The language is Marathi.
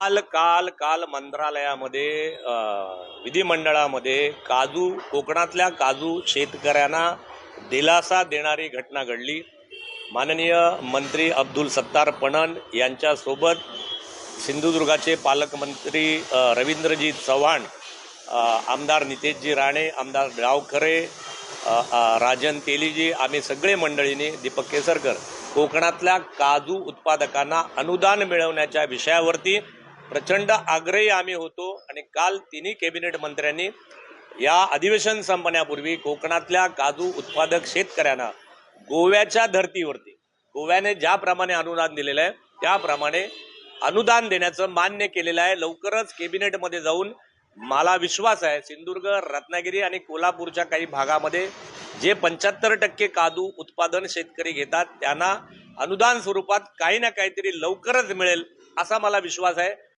काल काल काल मंत्रालयामध्ये विधिमंडळामध्ये काजू कोकणातल्या काजू शेतकऱ्यांना दिलासा देणारी घटना घडली. माननीय मंत्री अब्दुल सत्तार पणन यांच्यासोबत सिंधुदुर्गाचे पालकमंत्री रवींद्रजी चव्हाण आमदार नितेशजी राणे आमदार गावखरे राजन तेलीजी आम्ही सगळे मंडळींनी दीपक केसरकर कोकणातल्या काजू उत्पादकांना अनुदान मिळवण्याच्या विषयावरती प्रचंड आग्रही आम्ही होतो आणि काल तिन्ही कॅबिनेट मंत्र्यांनी या अधिवेशन संपण्यापूर्वी कोकणातल्या काजू उत्पादक शेतकऱ्यांना गोव्याच्या धर्तीवरती गोव्याने ज्याप्रमाणे अनुदान दिलेलं आहे त्याप्रमाणे अनुदान देण्याचं मान्य केलेलं आहे. लवकरच कॅबिनेटमध्ये जाऊन मला विश्वास आहे सिंधुदुर्ग रत्नागिरी आणि कोल्हापूरच्या काही भागामध्ये जे पंच्याहत्तर टक्के काजू उत्पादन शेतकरी घेतात त्यांना अनुदान स्वरूपात काही ना काहीतरी लवकरच मिळेल असा मला विश्वास आहे.